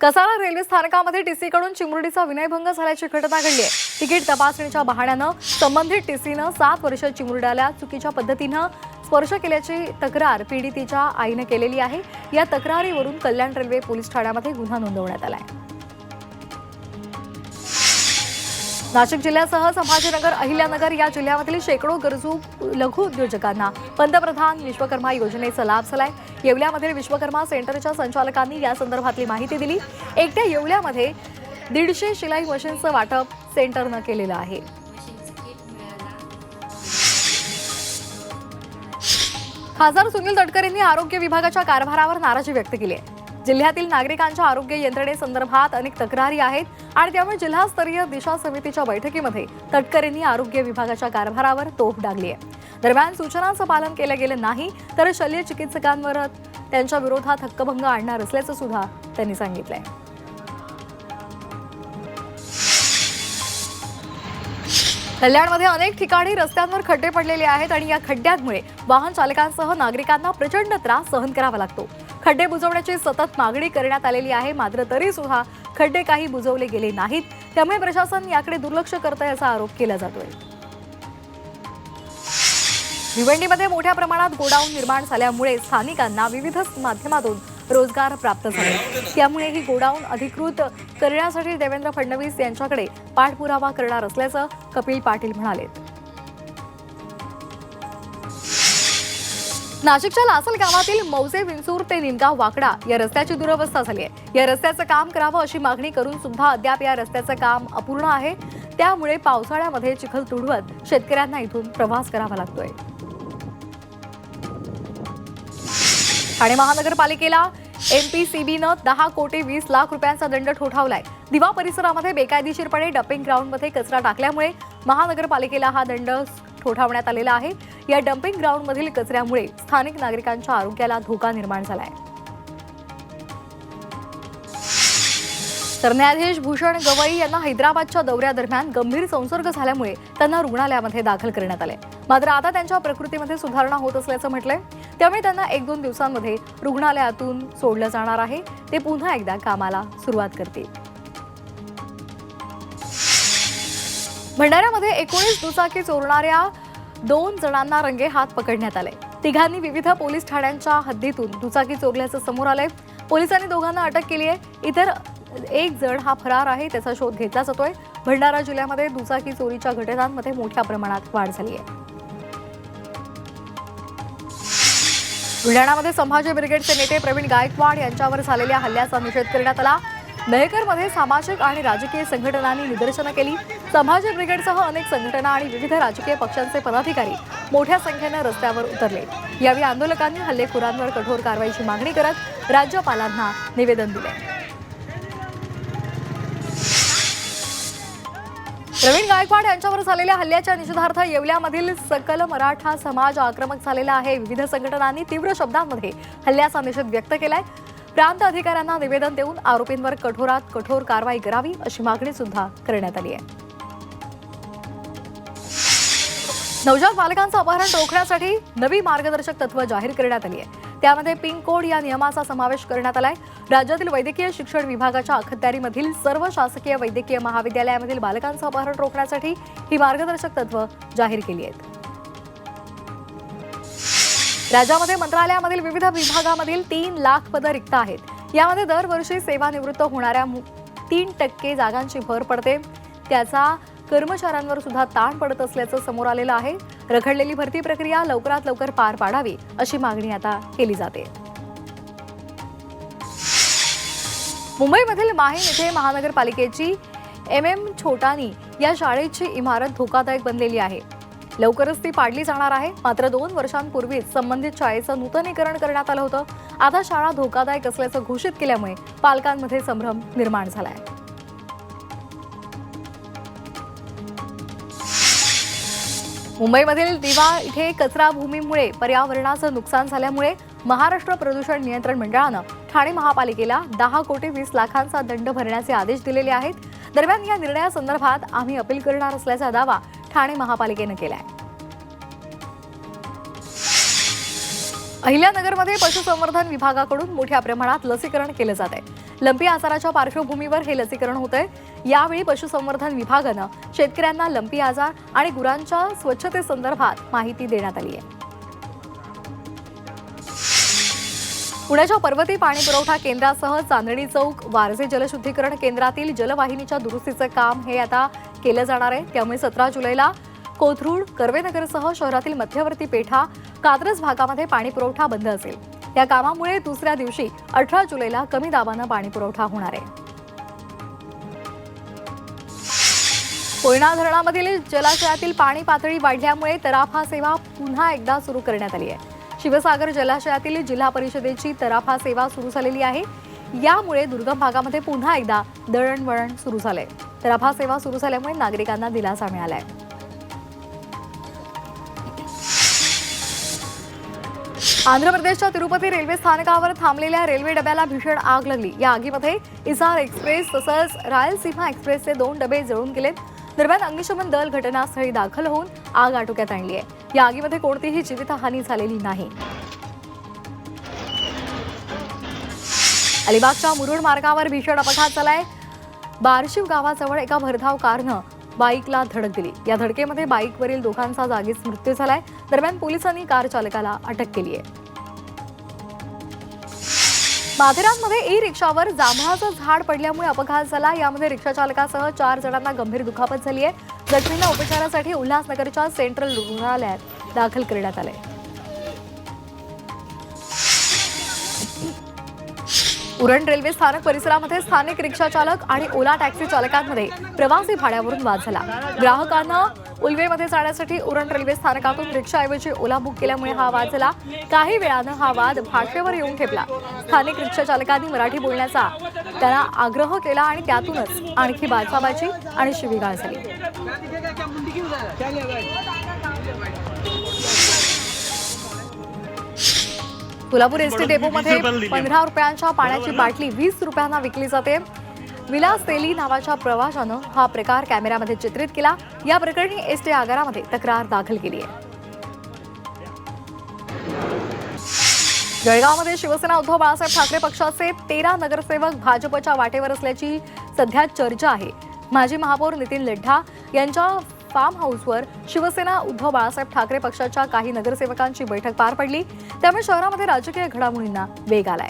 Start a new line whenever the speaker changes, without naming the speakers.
Kasara railway स्थानकामध्ये टीसीकडून चिमुरडीचा विनयभंग झाल्याची घटना घडली आहे. तिकीट तपासणीच्या बहाण्यानं संबंधित टीसीनं सात वर्ष चिमुरड्याला चुकीच्या पद्धतीनं स्पर्श केल्याची तक्रार पीडितीच्या आईनं केलेली आहे. या तक्रारीवरून कल्याण रेल्वे पोलीस ठाण्यामध्ये गुन्हा नोंदवण्यात आला आहे. नाशिक जिल्ह्यासह संभाजीनगर अहिल्यानगर या जिल्ह्यामधील शेकडो गरजू लघु उद्योजकांना पंतप्रधान विश्वकर्मा योजनेचा लाभ झालाय. येवल्यामध्ये विश्वकर्मा सेंटरच्या संचालकांनी या संदर्भातली माहिती दिली. एकट्या येवल्यामध्ये दीडशे शिलाई मशीनचं वाटप सेंटरनं केलेलं आहे. खासदार सुनील तटकरेंनी आरोग्य विभागाच्या कारभारावर नाराजी व्यक्त केली आहे. जिल्ह्यातील नागरिकांच्या आरोग्य यंत्रणेसंदर्भात अनेक तक्रारी आहेत आणि त्यामुळे जिल्हास्तरीय दिशा समितीच्या बैठकीमध्ये तटकरेंनी आरोग्य विभागाच्या कारभारावर तोफ डागली आहे. दरम्यान सूचनांचं पालन केलं गेलं नाही तर शल्य चिकित्सकांवर त्यांच्या विरोधात हक्कभंग आणणार असल्याचं सुद्धा त्यांनी सांगितलंय. कल्याणमध्ये अनेक ठिकाणी रस्त्यांवर खड्डे पडलेले आहेत आणि या खड्ड्यांमुळे वाहन चालकांसह नागरिकांना प्रचंड त्रास सहन करावा लागतो. खड्डे बुजवण्याची सतत मागणी करण्यात आलेली आहे मात्र तरी सुद्धा खड्डे काही बुजवले गेले नाहीत. त्यामुळे प्रशासन याकडे दुर्लक्ष करत असा आरोप केला जातोय. भिवंडीमध्ये मोठ्या प्रमाणात गोडाऊन निर्माण झाल्यामुळे स्थानिकांना विविध माध्यमातून रोजगार प्राप्त झाले. त्यामुळे ही गोडाऊन अधिकृत करण्यासाठी देवेंद्र फडणवीस यांच्याकडे पाठपुरावा करणार असल्याचं कपिल पाटील म्हणाले. नाशिकच्या लासल गावातील मौजे विंचूर ते निमगाव वाकडा या रस्त्याची दुरवस्था झाली आहे. या रस्त्याचं काम करावं अशी मागणी करून सुद्धा अद्याप या रस्त्याचं काम अपूर्ण आहे. त्यामुळे पावसाळ्यामध्ये चिखल तुडवत शेतकऱ्यांना इथून प्रवास करावा लागतोय. ठाणे महानगरपालिकेला एमपीसीबीनं दहा कोटी वीस लाख रुपयांचा दंड ठोठावलाय. दिवा परिसरामध्ये बेकायदेशीरपणे डम्पिंग ग्राउंडमध्ये कचरा टाकल्यामुळे महानगरपालिकेला हा दंड ठोठावण्यात आलेला आहे. या डम्पिंग ग्राउंडमधील कचऱ्यामुळे स्थानिक नागरिकांच्या आरोग्याला धोका निर्माण झालाय. सरन्यायाधीश भूषण गवई यांना हैदराबादच्या दौऱ्यादरम्यान गंभीर संसर्ग झाल्यामुळे त्यांना रुग्णालयामध्ये दाखल करण्यात आले मात्र आता त्यांच्या प्रकृतीमध्ये सुधारणा होत असल्याचं म्हटलंय. त्यामुळे त्यांना एक दोन दिवसांमध्ये रुग्णालयातून सोडलं जाणार आहे. ते पुन्हा एकदा कामाला सुरुवात करतील. भंडाऱ्यामध्ये एकोणीस दुचाकी चोरणाऱ्या दोन जणांना रंगे हात पकडण्यात आले. तिघांनी विविध पोलीस ठाण्यांच्या हद्दीतून दुचाकी चोरल्याचं समोर आलंय. पोलिसांनी दोघांना अटक केली आहे. इतर एक जण हा फरार आहे त्याचा शोध घेतला जातोय. भंडारा जिल्ह्यामध्ये दुचाकी चोरीच्या घटनांमध्ये मोठ्या प्रमाणात वाढ झाली आहे. बुलढाणामध्ये संभाजी ब्रिगेडचे नेते प्रवीण गायकवाड यांच्यावर झालेल्या हल्ल्याचा निषेध करण्यात आला. मेहकरमध्ये सामाजिक आणि राजकीय संघटनांनी निदर्शनं केली. संभाजी ब्रिगेडसह अनेक संघटना आणि विविध राजकीय पक्षांचे पदाधिकारी मोठ्या संख्येनं रस्त्यावर उतरले. यावेळी आंदोलकांनी हल्लेखोरांवर कठोर कारवाईची मागणी करत राज्यपालांना निवेदन दिले. प्रवीण गायकवाड यांच्यावर झालेल्या हल्ल्याच्या निषेधार्थ येवल्यामधील सकल मराठा समाज आक्रमक झालेला आहे. विविध संघटनांनी तीव्र शब्दांमध्ये हल्ल्याचा निषेध व्यक्त केलाय. प्रांत अधिकाऱ्यांना निवेदन देऊन आरोपींवर कठोरात कठोर कारवाई करावी अशी मागणी सुद्धा करण्यात आली आहे. नवजात बालकांचं अपहरण रोखण्यासाठी नवी मार्गदर्शक तत्व जाहीर करण्यात आली आहे त्यामध्ये पिंक कोड या नियमाचा समावेश करण्यात आलाय. राज्यातील वैद्यकीय शिक्षण विभागाच्या अखत्यारीमधील सर्व शासकीय वैद्यकीय महाविद्यालयामधील बालकांचं अपहरण रोखण्यासाठी ही मार्गदर्शक तत्व जाहीर केली आहेत. राज्यामध्ये मंत्रालयामधील विविध विभागामधील तीन लाख पदं रिक्त आहेत. यामध्ये दरवर्षी सेवानिवृत्त होणाऱ्या तीन टक्के जागांची भर पडते. त्याचा कर्मचाऱ्यांवर सुद्धा ताण पडत असल्याचं समोर आलेलं आहे. रखडलेली भरती प्रक्रिया लवकरात लवकर पार पाडावी अशी मागणी आता केली जाते. मुंबईमधील माहीम इथे महानगरपालिकेची एम एम छोटानी या शाळेची इमारत धोकादायक बनलेली आहे. लवकरच ती पाडली जाणार आहे. मात्र दोन वर्षांपूर्वीच संबंधित शाळेचं नूतनीकरण करण्यात आलं होतं. आता शाळा धोकादायक असल्याचं घोषित केल्यामुळे पालकांमध्ये संभ्रम निर्माण झाला आहे मुंबईमधील दिवा इथे कचरा भूमीमुळे पर्यावरणाचं नुकसान झाल्यामुळे महाराष्ट्र प्रदूषण नियंत्रण मंडळानं ठाणे महापालिकेला दहा कोटी वीस लाखांचा दंड भरण्याचे आदेश दिलेले आहेत. दरम्यान या निर्णयासंदर्भात आम्ही अपील करणार असल्याचा दावा ठाणे महापालिकेनं केलाय. अहिल्यानगरमध्ये पशुसंवर्धन विभागाकडून मोठ्या प्रमाणात लसीकरण केलं जात आहे लंपी आजाराच्या पार्श्वभूमीवर हे लसीकरण होतंय. यावेळी पशुसंवर्धन विभागानं शेतकऱ्यांना लंपी आजार आणि गुरांच्या स्वच्छतेसंदर्भात माहिती देण्यात आली आहे. पुण्याच्या पर्वती पाणी पुरवठा केंद्रासह चांदणी चौक वारजे जलशुद्धीकरण केंद्रातील जलवाहिनीच्या दुरुस्तीचं काम हे आता केलं जाणार आहे. त्यामुळे सतरा जुलैला कोथरूड कर्वेनगरसह शहरातील मध्यवर्ती पेठा कात्रज भागामध्ये पाणी पुरवठा बंद असेल. या कामामुळे दुसऱ्या दिवशी अठरा जुलैला कमी दाबानं पाणी पुरवठा होणार आहे. कोयना धरणामधील जलाशयातील पाणी पातळी वाढल्यामुळे तराफा सेवा पुन्हा एकदा सुरू करण्यात आली आहे. शिवसागर जलाशयातील जिल्हा परिषदेची तराफा सेवा सुरू झालेली आहे. यामुळे दुर्गम भागामध्ये पुन्हा एकदा दळणवळण सुरू झालंय. तराफा सेवा सुरू झाल्यामुळे नागरिकांना दिलासा मिळालाय. आंध्र प्रदेशच्या तिरुपती रेल्वे स्थानकावर थांबलेल्या रेल्वे डब्याला भीषण आग लागली. या आगीमध्ये इसार एक्सप्रेस तसंच रायलसीमा एक्सप्रेसचे दोन डबे जळून गेलेत. दरम्यान अग्निशमन दल घटनास्थळी दाखल होऊन आग आटोक्यात आणली आहे. या आगीमध्ये कोणतीही जीवितहानी झालेली नाही. अलिबागच्या मुरुड मार्गावर भीषण अपघात झालाय. बारशिव गावाजवळ एका भरधाव कारनं बाईकला धडक दिली. या धडकेमध्ये बाईकवरील दोघांचा जागीच मृत्यू झालाय. दरम्यान पोलिसांनी कार चालकाला अटक केली आहे. माथेरानमध्ये ई रिक्षावर जांभळाचं झाड पडल्यामुळे अपघात झाला. यामध्ये रिक्षा चालकासह चार जणांना गंभीर दुखापत झाली आहे. जखमींना उपचारासाठी उल्हासनगरच्या सेंट्रल रुग्णालयात दाखल करण्यात आले उरण रेल्वे स्थानक परिसरामध्ये स्थानिक रिक्षा चालक आणि ओला टॅक्सी चालकांमध्ये प्रवासी भाड्यावरून वाद झाला. ग्राहकांना उलवेमध्ये जाण्यासाठी उरण रेल्वे स्थानकातून रिक्षाऐवजी ओला बुक केल्यामुळे हा वाद झाला. काही वेळानं हा वाद भाषेवर येऊन ठेपला. स्थानिक रिक्षा चालकांनी मराठी बोलण्याचा त्याला आग्रह केला आणि त्यातूनच आणखी बाचाबाची आणि शिवीगाळ झाली. सोलापूर एसटी डेपोमध्ये पंधरा रुपयांच्या पाण्याची बाटली वीस रुपयांना विकली जाते. विलास तेली नावाच्या प्रवाशानं हा प्रकार कॅमेऱ्यामध्ये चित्रित केला. या प्रकरणी एसटी आगारामध्ये तक्रार दाखल केली आहे. जळगावमध्ये शिवसेना उद्धव बाळासाहेब ठाकरे पक्षाचे तेरा नगरसेवक भाजपच्या वाटेवर असल्याची सध्या चर्चा आहे. माजी महापौर नितीन लड्ढा यांच्या फार्म हाऊसवर शिवसेना उद्धव बाळासाहेब ठाकरे पक्षाच्या काही नगरसेवकांची बैठक पार पडली. त्यामुळे शहरामध्ये राजकीय घडामोडींना वेग आलाय.